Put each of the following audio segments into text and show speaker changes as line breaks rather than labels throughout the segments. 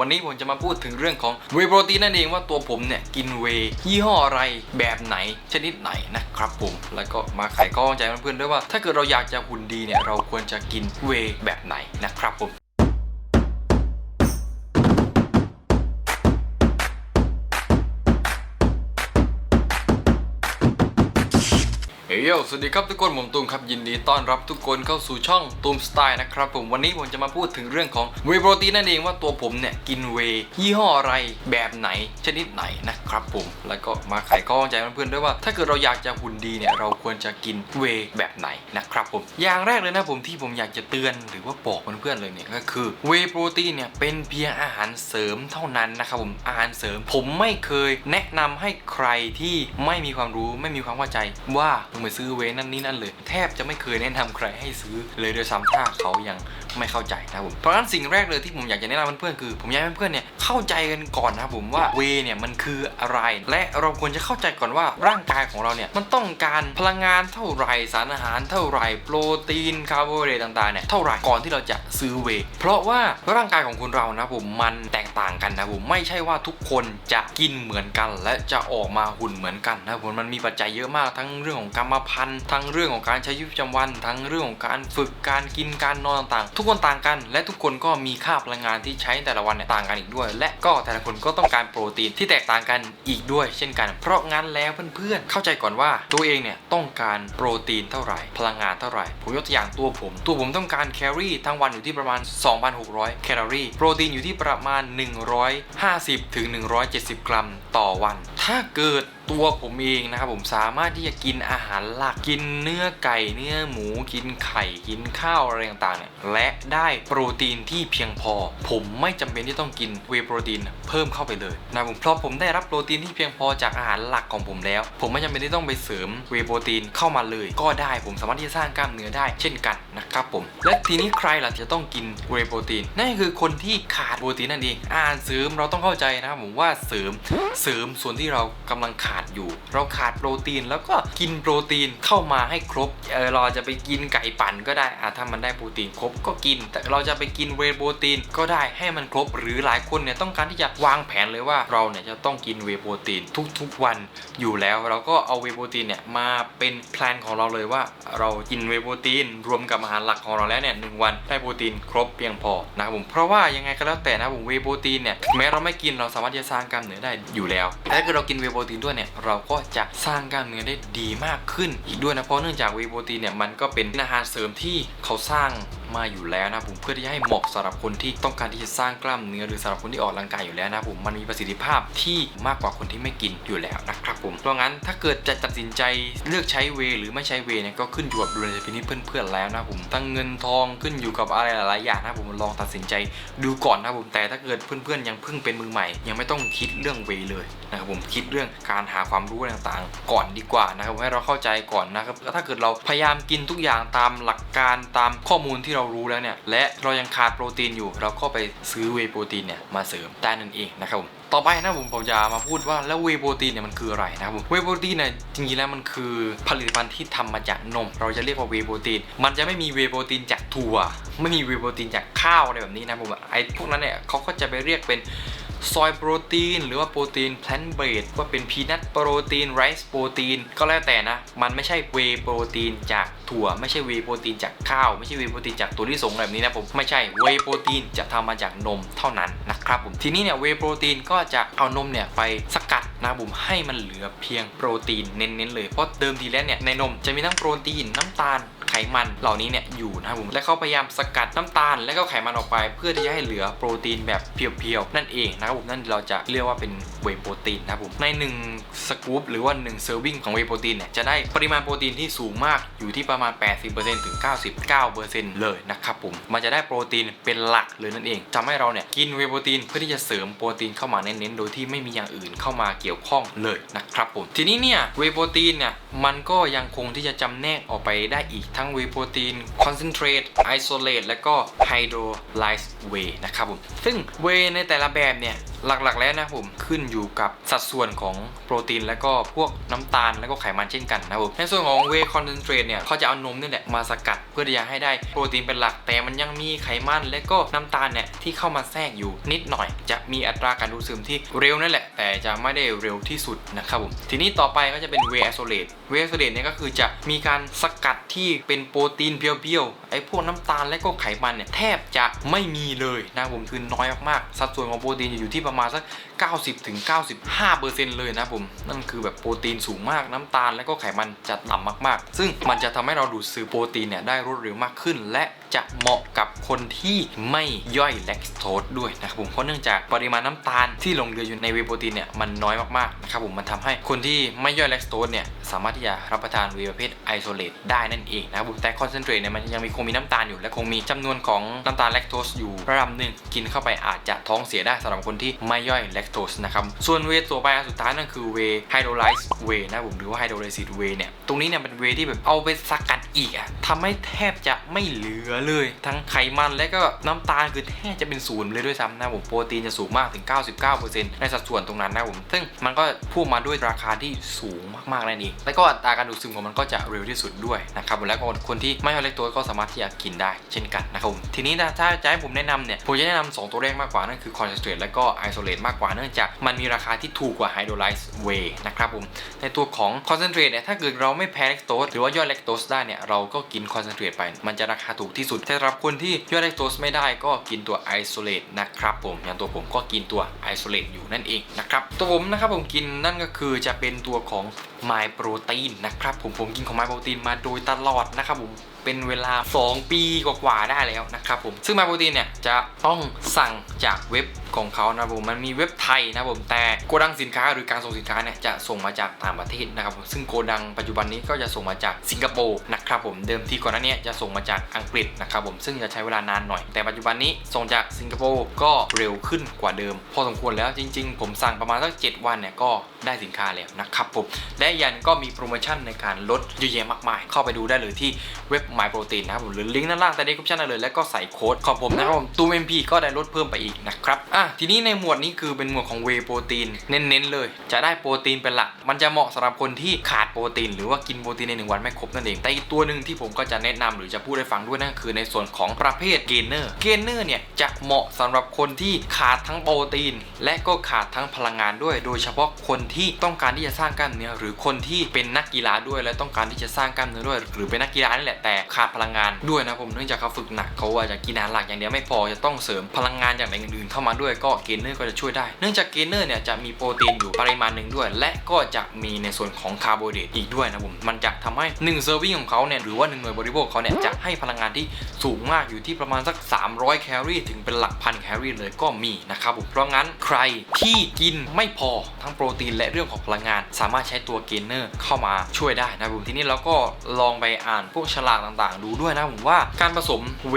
วันนี้ผมจะมาพูดถึงเรื่องของเวโปรตีนนั่นเองว่าตัวผมเนี่ย กินเวยี่ห้ออะไรแบบไหนชนิดไหนนะครับผม แล้วก็มาไขข้อข้องใจเพื่อนๆด้วยว่า ถ้าเกิดเราอยากจะหุ่นดีเนี่ย เราควรจะกินเวแบบไหนนะครับผม ฮ้ยสวัสดีครับทุกคนผมตูมครับยินดีต้อนรับทุกคนเข้าสู่ช่องตูมสไตล์นะครับผมวันนี้ผมจะมาพูดถึงเรื่องของเวโปรตีนนั่นเองว่าตัวผมเนี่ยกินเวยี่ห้ออะไรแบบไหนชนิดไหนนะครับผมแล้วก็มาไขข้อข้องใจเพื่อนๆด้วยว่า ถ้าเกิดเราอยากจะหุ่นดีเนี่ยเราควรจะกินเวแบบไหนนะครับผมอย่างแรกเลยนะผมที่ผมอยากจะเตือนหรือว่าบอกเพื่อนๆเลยเนี่ยก็คือเวโปรตีนเนี่ยเป็นเพียงอาหารเสริมเท่านั้นนะครับผมอาหารเสริม ผมไม่เคยแนะนำให้ใครที่ไม่มีความรู้ไม่มีความเข้าใจว่าไปซื้อเวนั่นนี่นั่นเลย แทบจะไม่เคยแนะนำใครให้ซื้อเลยโดยซ้ำถ้าเขายัง ไม่เข้าใจนะครับผมเพราะฉะนั้นสิ่งแรกเลยที่ผมอยากจะแนะนำเพื่อนๆคือ ผมอยากให้เพื่อนๆเนี่ยเข้าใจกันก่อนนะผมว่าเวเนี่ยมันคืออะไร และเราควรจะเข้าใจก่อนว่าร่างกายของเราเนี่ยมันต้องการพลังงานเท่าไหร่สารอาหารเท่าไหร่โปรตีนคาร์โบไฮเดรตต่างๆเนี่ยเท่าไหร่ก่อนที่เราจะซื้อเวเพราะว่าร่างกายของคนเรานะผมมันแตกต่างกันนะผมไม่ใช่ว่าทุกคนจะกินเหมือนกัน และจะออกมาหุ่นเหมือนกันนะผมมันมีปัจจัยเยอะมากทั้งเรื่องของกรรมพันธุ์ทั้งเรื่องของการใช้ชีวิตประจำวัน ทั้งเรื่องของการฝึกการกินการนอนต่างๆทุกกคนต่างกัน และทุกคนก็มีค่าพลังงานที่ใช้แต่ละวันเนี่ยต่างกันอีกด้วย และก็แต่ละคนก็ต้องการโปรตีนที่แตกต่างกันอีกด้วย เช่นกัน เพราะงั้นแล้วเพื่อนๆเข้าใจก่อนว่าตัวเองเนี่ยต้องการโปรตีนเท่าไหร่ พลังงานเท่าไหร่ ผมยกตัวอย่างตัวผม ตัวผมต้องการแคลอรี่ทั้งวันอยู่ที่ประมาณ 2,600 แคลอรี่ โปรตีนอยู่ที่ประมาณ 150ถึง170 กรัม ต่อวัน ถ้าเกิด ตัวผมเองนะครับผมสามารถที่จะกินอาหารหลักกินเนื้อไก่เนื้อหมูกินไข่กินข้าวอะไรต่างๆเนี่ยและได้โปรตีนที่เพียงพอ ผมไม่จำเป็นที่ต้องกินเวโปรตีนเพิ่มเข้าไปเลยนะผมเพราะผมได้รับโปรตีนที่เพียงพอจากอาหารหลักของผมแล้ว ผมไม่จำเป็นที่ต้องไปเสริมเวโปรตีนเข้ามาเลย ก็ได้ผมสามารถที่จะสร้างกล้ามเนื้อได้เช่นกันนะครับผม และทีนี้ใครล่ะจะต้องกินเวโปรตีนนั่นคือคนที่ขาดโปรตีนนั่นเองอาหารเสริมเราต้องเข้าใจนะครับผมว่าเสริมเสริมส่วนที่เรากำลังขาดอยู่ เราขาดโปรตีนแล้วก็กินโปรตีนเข้ามาให้ครบเออเราจะไปกินไก่ปั่นก็ได้อะถ้ามันได้โปรตีนครบก็กิน แต่เราจะไปกินเวโปรตีนก็ได้ให้มันครบ หรือหลายคนเนี่ยต้องการที่จะวางแผนเลยว่าเราเนี่ยจะต้องกินเวโปรตีนทุกๆวันอยู่แล้วเราก็เอาเวโปรตีนเนี่ยมาเป็นแพลนของเราเลยว่าเรากินเวโปรตีนรวมกับอาหารหลักของเราแล้วเนี่ยหนึ่งวันได้โปรตีนครบเพียงพอนะครับผมเพราะว่ายังไงก็แล้วแต่นะผมเวโปรตีนเนี่ยแม้เราไม่กินเราสามารถที่จะสร้างกล้ามเนื้อได้อยู่แล้วแต่ถ้าเกิดเรากินเวโปรตีนด้วยเนี่ยเราก็จะสร้างกล้ามเนื้อได้ดีมากขึ้น อีกด้วยนะเพราะเนื่องจากวย์โปรตีนเนี่ยมันก็เป็นอาหารเสริมที่เขาสร้างมาอยู่แล้วนะผมเพื่อที่จะให้เหมาะสำหรับคนที่ต้องการที่จะสร้างกล้ามเนื้อหรือสำหรับคนที่ออกกำลังกายอยู่แล้วนะผมมันมีประสิทธิภาพที่มากกว่าคนที่ไม่กินอยู่แล้วนะครับผมเพราะงั้นถ้าเกิดจะตัดสินใจเลือกใช้เวหรือไม่ใช้เวเนี่ยก็ขึ้นอยู่กับดุลยพินิจเพื่อนๆแล้วนะผมทั้งเงินทองขึ้นอยู่กับอะไรหลายๆอย่างนะผมลองตัดสินใจดูก่อนนะผมแต่ถ้าเกิดเพื่อนๆยังเพิ่งเป็นมือใหม่ ยังไม่ต้องคิดเรื่องเวเลย นะครับผมคิดเรื่องการหาความรู้ต่างๆ ก่อนดีกว่านะครับให้เราเข้าใจก่อนนะครับถ้าเกิดเราพยายามกินทุกอย่างตามหลักการตามข้อมูลที่เรารู้แล้วเนี่ยและเรายังขาดโปรตีนอยู่ เราก็ไปซื้อเวโปรตีนเนี่ยมาเสริมได้นั่นเองนะครับผมต่อไปนะผมผมจะมาพูดว่าแล้วเวโปรตีนเนี่ยมันคืออะไรนะครับผมเวโปรตีนเนี่ยจริงๆแล้วมันคือผลิตภัณฑ์ที่ทำมาจากนม เราจะเรียกว่าเวโปรตีนมันจะไม่มีเวโปรตีนจากถั่วไม่มีเวโปรตีนจากข้าวอะไรแบบนี้นะผมไอ้พวกนั้นเนี่ยเขาก็จะไปเรียกเป็น ซอยโปรตีน หรือว่าโปรตีนแพลนเบรดว่าเป็นพีนัทโปรตีนไรซ์โปรตีนก็แล้วแต่นะ มันไม่ใช่เวโปรตีนจากถั่ว ไม่ใช่เวโปรตีนจากข้าว ไม่ใช่เวโปรตีนจากตัวที่สงแบบนี้นะผมไม่ใช่เวโปรตีนจะทำมาจากนมเท่านั้นนะครับผมทีนี้เนี่ยเวโปรตีนก็จะเอานมเนี่ยไปสกัดนะผมให้มันเหลือเพียงโปรตีนเน้นๆเลยเพราะเดิมทีแล้วเนี่ยในนมจะมีทั้งโปรตีนน้ำตาล ขมันเหล่านี้เนี่ยอยู่นะครับผมและเขาพยายามสกัดน้ำตาลและก็ไขมันออกไป เพื่อที่จะให้เหลือโปรตีนแบบเพียวๆนั่นเองนะครับผมนั่นเราจะเรียกว่าเป็นเวโปรตีนนะครับผมใน 1 สกู๊ปหรือว่า 1 เซอร์วิงของเวโปรตีนเนี่ยจะได้ปริมาณโปรตีนที่สูงมากอยู่ที่ประมาณ 80%ถึง 99%เลยนะครับผมมันจะได้โปรตีนเป็นหลักเลยนั่นเองทำให้เราเนี่ยกินเวโปรตีนเพื่อที่จะเสริมโปรตีนเข้ามาเน้นๆโดยที่ไม่มีอย่างอื่นเข้ามาเกี่ยวข้องเลยนะครับผมทีนี้เนี่ยเวโปรตีนเนี่ยมันก็ยังคงที่จะจำแนกออกไปได้อีกทั้ง้งวีโปรตีนคอนเซนเทรตไอโซเลตและก็ไฮโดรไลซ์เวนะครับผมซึ่งเวในแต่ละแบบเนี่ย หลักๆแล้วนะผมขึ้นอยู่กับสัดส่วนของโปรตีน และก็พวกน้ำตาลและก็ไขมันเช่นกันนะผมในส่วนของเวคอนเซนเทรตเนี่ยเขาจะเอานมนี่แหละมาสกัดเพื่อที่จะให้ได้โปรตีนเป็นหลัก แต่มันยังมีไขมันและก็น้ำตาลเนี่ยที่เข้ามาแทรกอยู่นิดหน่อย จะมีอัตราการดูดซึมที่เร็วนั่นแหละ แต่จะไม่ได้เร็วที่สุดนะครับผมทีนี้ต่อไปก็จะเป็นเวอโซเลตเวอโซเลตเนี่ยก็คือจะมีการสกัดที่เป็นโปรตีนเพียวๆไอ้พวกน้ำตาลและก็ไขมันเนี่ยแทบจะไม่มีเลยนะผมคือน้อยมากๆสัดส่วนของโปรตีนจะอยู่ที่ประมาณสัก 90ถึง95%เลยนะผม นั่นคือแบบโปรตีนสูงมากน้ำตาล และก็ไขมันจะต่ำมากๆ ซึ่งมันจะทำให้เราดูดซึมโปรตีนเนี่ยได้รวดเร็วมากขึ้น และจะเหมาะกับคนที่ไม่ย่อยแลคโตสด้วยนะครับผมเพราะเนื่องจากปริมาณน้ำตาลที่ลงเหลืออยู่ในเวโปรตีนเนี่ยมันน้อยมากๆนะครับผมมันทำให้คนที่ไม่ย่อยแลคโตสเนี่ยสามารถที่จะรับประทานเวย์ประเภทไอโซเลตได้นั่นเองนะครับผมแต่คอนเซนเทรตเนี่ยมันยังมีคงมีน้ำตาลอยู่และคงมีจำนวนของน้ำตาลแลคโตสอยู่ระดับหนึ่งกินเข้าไปอาจจะท้องเสียได้สำหรับคนที่ไม่ย่อยแลคโตสนะครับส่วนเวตัวไปสุดท้ายนั่นคือเวไฮโดรไลซ์เวนะผมหรือว่าไฮโดรไลซิสเวเนี่ยตรงนี้เนี่ยเป็นเวที่แบบเอาไปสกัดอีกอะทำให้แทบจะไม่เหลือเลย ทั้งไขมันและก็น้ำตาลคือแทบจะเป็นศูนย์เลยด้วยซ้ำนะผมโปรตีนจะสูงมากถึง 99%ในสัดส่วนตรงนั้นนะผม ซึ่งมันก็พ่วงมาด้วยราคาที่สูงมากๆนั่นเองและก็อัตราการดูดซึมของมันก็จะเร็วที่สุดด้วยนะครับแล้วก็คนที่ไม่ย่อยแลคโตสก็สามารถที่จะกินได้เช่นกันนะครับผมทีนี้ถ้าถ้าจะให้ผมแนะนำเนี่ยผมจะแนะนำสองตัวแรกมากกว่านั่นคือคอนเซนเทรตและก็ไอไอโซเลตมากกว่าเนื่องจากมันมีราคาที่ถูกกว่าไฮโดรไลซ์เวย์นะครับผมในตัวของคอนเซนเทรตเนี่ยถ้าเกิดเราไม่แพ้แลคโตสหรือว่าย่อยแลคโตสได้เนี่ยเราก็กินคอนเซนเทรตไป มันจะราคาถูกที่สุดแต่สำหรับคนที่ย่อยแลคโตสไม่ได้ก็กินตัวไอโซเลตนะครับผมอย่างตัวผมก็กินตัวไอโซเลตอยู่นั่นเองนะครับตัวผมนะครับผมกินนั่นก็คือจะเป็นตัวของ My Protein นะครับผมผมกินของ My Protein มาโดยตลอดนะครับผม เป็นเวลา 2 ปีกว่าๆได้แล้วนะครับผม ซึ่ง My Protein เนี่ยจะต้องสั่งจากเว็บของเขานะผมมันมีเว็บไทยนะผมแต่โกดังสินค้าหรือการส่งสินค้าเนี่ยจะส่งมาจากต่างประเทศนะครับผมซึ่งโกดังปัจจุบันนี้ก็จะส่งมาจากสิงคโปร์นะครับผมเดิมทีก่อนหน้านี้จะส่งมาจากอังกฤษนะครับผมซึ่งจะใช้เวลานานหน่อย แต่ปัจจุบันนี้ส่งจากสิงคโปร์ก็เร็วขึ้นกว่าเดิม พอสมควรแล้วจริง ๆ ผมสั่งประมาณสัก7วันเนี่ยก็ได้สินค้าแล้วนะครับผมและยันก็มีโปรโมชั่นในการลดเยอะแยะมากมาย เข้าไปดูได้เลยที่เว็บ My Protein นะครับผมหรือลิงก์ด้านล่างใต้ description ได้เลย แล้วก็ใส่โค้ดของผมนะครับผมตูม MP ก็ได้ลดเพิ่มไปอีกนะครับอะทีนี้ในหมวดนี้คือเป็นหมวดของเวโปรตีนเน้นๆเลย จะได้โปรตีนเป็นหลัก มันจะเหมาะสำหรับคนที่ขาดโปรตีน หรือว่ากินโปรตีนในหนึ่งวันไม่ครบนั่นเองแต่อีกตัวหนึ่งที่ผมก็จะแนะนำหรือจะพูดให้ฟังด้วยนั่นคือในส่วนของประเภทเกนเนอร์เกนเนอร์เนี่ยจะเหมาะสำหรับคนที่ขาดทั้งโปรตีน และก็ขาดทั้งพลังงานด้วย โดยเฉพาะคนที่ต้องการที่จะสร้างกล้ามเนื้อหรือคนที่เป็นนักกีฬาด้วย และต้องการที่จะสร้างกล้ามเนื้อด้วย หรือเป็นนักกีฬานี่แหละแต่ขาดพลังงานด้วยนะผมเนื่องจากเขาฝึกหนักเขาอาจจะกินอาหารหลักอย่างเดียวไม่พอจะต้องเสริมพลังงานอย่างอื่นๆเข้ามาด้วยก็เกนเนอร์ก็จะช่วยได้ เนื่องจากเกนเนอร์เนี่ยจะมีโปรตีนอยู่ปริมาณหนึ่งด้วย และก็จะมีในส่วนของคาร์โบไฮเดรตอีกด้วยนะผมมันจะทำให้1เซอร์วิงของเขาเนี่ยหรือว่า1หน่วยบริโภคเขาเนี่ยจะให้พลังงานที่สูงมากอยู่ที่ประมาณสัก 300 แคลอรี่ถึงเป็นหลักพันแคลอรี่เลยก็มีนะครับผมเพราะงั้นใครที่กินไม่พอทั้งโปรตีนและเรื่องของพลังงาน สามารถใช้ตัวเกนเนอร์เข้ามาช่วยได้นะผมทีนี้เราก็ลองไปอ่านพวกฉลากต่างๆ ดูด้วยนะผมว่าการผสมเว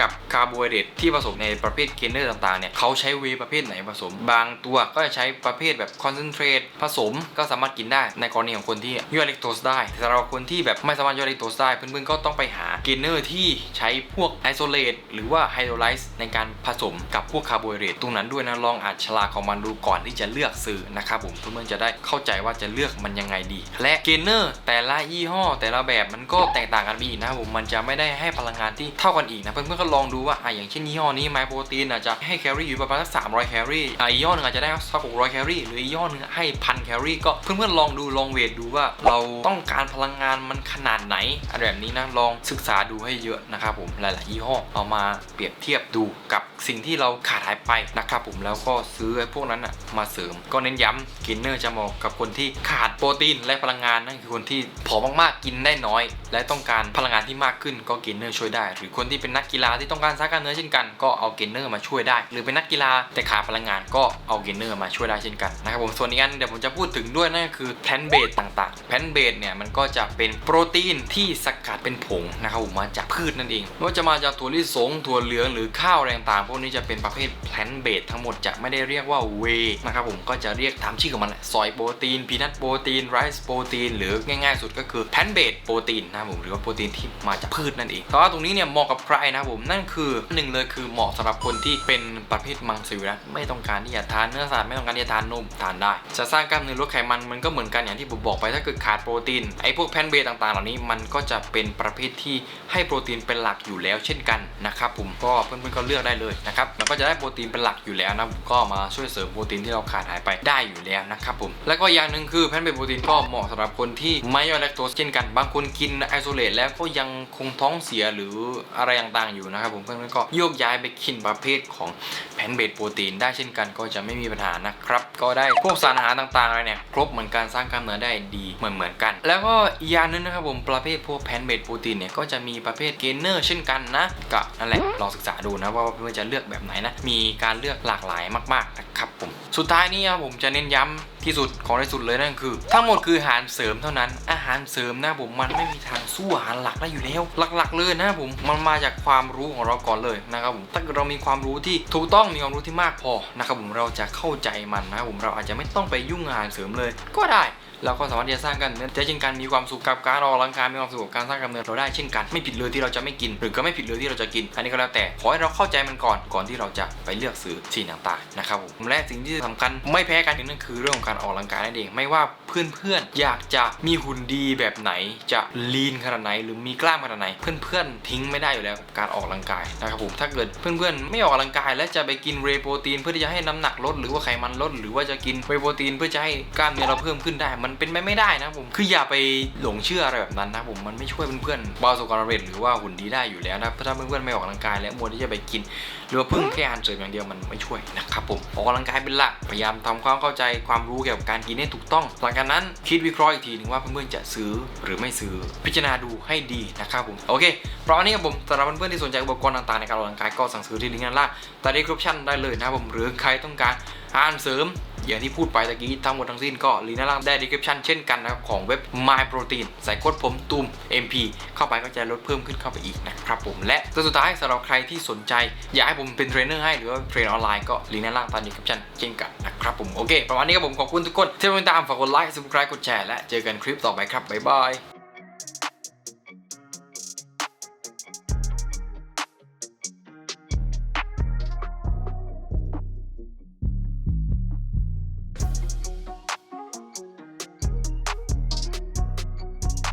กับคาร์โบไฮเดรตที่ผสมในประเภทเกนเนอร์ต่างๆเนี่ยเขาใช้เวประเภทไหนผสม บางตัวก็จะใช้ประเภทแบบคอนเซนเทรตผสมก็สามารถกินได้ในกรณีของคนที่ย่อยแลคโตสได้แต่สำหรับคนที่แบบไม่สามารถย่อยแลคโตสได้เพื่อนๆก็ต้องไปหาเกนเนอร์ที่ใช้พวกไอโซเลตหรือว่าไฮโดรไลซ์ในการผสมกับพวกคาร์โบไฮเดรตตรงนั้นด้วยนะลองอ่านฉลากของมันดูก่อนที่จะเลือกซื้อนะครับผมเพื่อนๆจะได้เข้าใจว่าจะเลือกมันยังไงดี และเกนเนอร์แต่ละยี่ห้อแต่ละแบบมันก็แตกต่างกันไปอีกนะครับผมมันจะไม่ได้ให้พลังงานที่เท่ากันอีกนะเพื่อนๆก็ลองดูว่าอะอย่างเช่นยี่ห้อนี้ไมโปรตีนอาจจะให้แคลอรี่อยู่ประมาณสัก300แคลอรี่อะอียี่ห้อหนึงอาจจะได้สัก600แคลอรี่หรืออียี่ห้อหนึงให้พันแคลอรี่ก็เพื่อนๆลองดูลองเวทดูว่า เราต้องการพลังงานมันขนาดไหนอะไรแบบนี้นะลองศึกษาดูให้เยอะนะครับผมหลายๆยี่ห้อเอามาเปรียบเทียบดูกับสิ่งที่เราขาดหายไปนะครับผมแล้วก็ซื้อไอ้พวกนั้นอะมาเสริม ก็เน้นย้ำกินเนอร์จะเหมาะกับคนที่ขาดโปรตีนและพลังงานนั่นคือคนที่ผอมมากๆกินได้น้อย และต้องการพลังงานที่มากขึ้นก็กินเนอร์ช่วยได้ หรือคนที่เป็นนักกีฬาที่ต้องการสร้างกล้ามเนื้อเช่นกันก็เอาเกนเนอร์มาช่วยได้ หรือเป็นนักกีฬาแต่ขาดพลังงานก็เอาเกนเนอร์มาช่วยได้เช่นกันนะครับผมส่วนอีกอันเดี๋ยวผมจะพูดถึงด้วยนั่นก็คือแพนเบสต่างๆแพนเบสเนี่ยมันก็จะเป็นโปรตีนที่สกัดเป็นผงนะครับผมมาจากพืชนั่นเองไม่ว่าจะมาจากถั่วลิสงถั่วเหลืองหรือข้าวอะไรต่างๆพวกนี้จะเป็นประเภทแพนเบสทั้งหมดจะไม่ได้เรียกว่าเวนะครับผมก็จะเรียกตามชื่อของมันแหละซอยโปรตีนพีนัทโปรตีนไรซ์โปรตีนหรือง่ายๆสุดก็คือแพนเบสโปรตีนนะครับผมหรือว่าโปรตีนที่ที่มาจากพืชนั่นเองแต่ว่าตรงนี้เนี่ยเหมาะกับใครนะผมนั่นคือหนึ่งเลยคือเหมาะสำหรับคนที่เป็นประเภทมังสวิรัตไม่ต้องการที่จะทานเนื้อสัตว์ไม่ต้องการที่จะทานนมทานได้ จะสร้างกล้ามเนื้อลดไขมันมันก็เหมือนกันอย่างที่ผมบอกไปถ้าเกิดขาดโปรตีนไอ้พวกแพนเบต่างๆ เหล่านี้มันก็จะเป็นประเภทที่ให้โปรตีนเป็นหลักอยู่แล้วเช่นกันนะครับผมก็เพื่อนๆก็เลือกได้เลยนะครับแล้วก็จะได้โปรตีนเป็นหลักอยู่แล้วนะผมก็มาช่วยเสริมโปรตีนที่เราขาดหายไปได้อยู่แล้วนะครับผมแล้วก็อย่างหนึ่งคือแพนเบโปรตีนก็เหมาะสำหรับคนที่ไม่ย่อยแลคโตสเช่นกันบางคนกินไอโซเลตแล้วก็ยังคงท้องเสียหรืออะไรต่างๆอยู่นะครับผมเพื่อนๆก็โยกย้ายไปกินประเภทของแพนเบโปรตีนได้เช่นกันก็จะไม่มีปัญหานะครับ ก็ได้พวกสารอาหารต่างๆอะไรเนี่ยครบเหมือนกันสร้างกล้ามเนื้อได้ดีเหมือนเหมือนๆกัน แล้วก็ยานึงนะครับผมประเภทพวกแพนเบโปรตีนเนี่ยก็จะมีประเภทเกนเนอร์เช่นกันนะก็นั่นแหละลองศึกษาดูนะว่าเพื่อนๆจะเลือกแบบไหนนะมีการเลือกหลากหลายมากๆนะครับผมสุดท้ายนี้ครับผมจะเน้นย้ำ ที่สุดของดีสุดเลยนั่นคือ ทั้งหมดคืออาหารเสริมเท่านั้น อาหารเสริมนะผมมันไม่มีทางสู้อาหารหลักได้อยู่แล้ว หลักๆ เลยนะผมมันมาจากความรู้ของเราก่อนเลยนะครับผมถ้าเกิดเรามีความรู้ที่ถูกต้องมีความรู้ที่มากพอนะครับผมเราจะเข้าใจมันนะผมเราอาจจะไม่ต้องไปยุ่งอาหารเสริมเลย ก็ได้ เราก็สามารถที่จะสร้างกล้ามเนื้อได้เช่นกันมีความสุขกับการออกกำลังกายมีความสุขกับการสร้างกล้ามเนื้อเราได้เช่นกันไม่ผิดเลยที่เราจะไม่กิน หรือก็ไม่ผิดเลยที่เราจะกิน อันนี้ก็แล้วแต่ขอให้เราเข้าใจมันก่อนก่อนที่เราจะไปเลือกซื้อสิ่งต่างๆนะครับผมและสิ่งที่สำคัญไม่แพ้กันนั่นคือเรื่องของการออกกำลังกายนั่นเองไม่ว่าเพื่อนๆอยากจะมีหุ่นดีแบบไหนจะลีนขนาดไหน หรือมีกล้ามขนาดไหน เพื่อนๆทิ้งไม่ได้อยู่แล้วกับการออกกำลังกายนะครับผมถ้าเกิดเพื่อนๆไม่ออกกำลังกายและจะไปกินเวโปรตีน เพื่อที่จะให้น้ำหนักลดหรือว่าไขมันลด หรือว่าจะกินเวโปรตีนเพื่อจะให้กล้ามเนื้อเราเพิ่มขึ้นได้มันันเป็นไปไม่ได้นะผม คืออย่าไปหลงเชื่ออะไรแบบนั้นนะผม มันไม่ช่วยเพื่อนๆประสบความสำเร็จหรือว่าหุ่นดีได้อยู่แล้วนะถ้าเพื่อนๆไม่ออกกำลังกายและมัวที่จะไปกิน หรือว่าพึ่งแค่อาหารเสริมอย่างเดียวมันไม่ช่วยนะครับผม ออกกำลังกายเป็นหลัก พยายามทำความเข้าใจความรู้เกี่ยวกับการกินให้ถูกต้อง หลังจากนั้นคิดวิเคราะห์อีกทีหนึ่งว่าเพื่อนๆจะซื้อหรือไม่ซื้อ พิจารณาดูให้ดีนะครับผม โอเค เพราะอันนี้ครับผมสำหรับเพื่อนๆที่สนใจอุปกรณ์ต่างๆในการออกกำลังกายก็สั่งซื้อที่ลิงก์ด้านล่างใต้ดีคริปชั่นได้เลยนะครับผมหรือใครต้องการ อาหารเสริมอย่างที่พูดไปตะกี้ทั้งหมดทั้งสิ้นก็ลิงก์ด้านล่างได้ description เช่นกันนะครับ ของเว็บ My Protein ใส่โค้ดผมตูม MP เข้าไปก็จะลดเพิ่มขึ้นเข้าไปอีกนะครับผม และตัวสุดท้ายสำหรับใครที่สนใจ อยากให้ผมเป็นเทรนเนอร์ให้หรือว่าเทรนออนไลน์ก็ลิงก์ด้านล่างต้ description เช่นกันนะครับผม โอเค ประมาณนี้ครับผมขอบคุณทุกคนที่ติดตามฝากกดไลค์ subscribe กดแชร์และเจอกันคลิปต่อไปครับบ๊ายบาย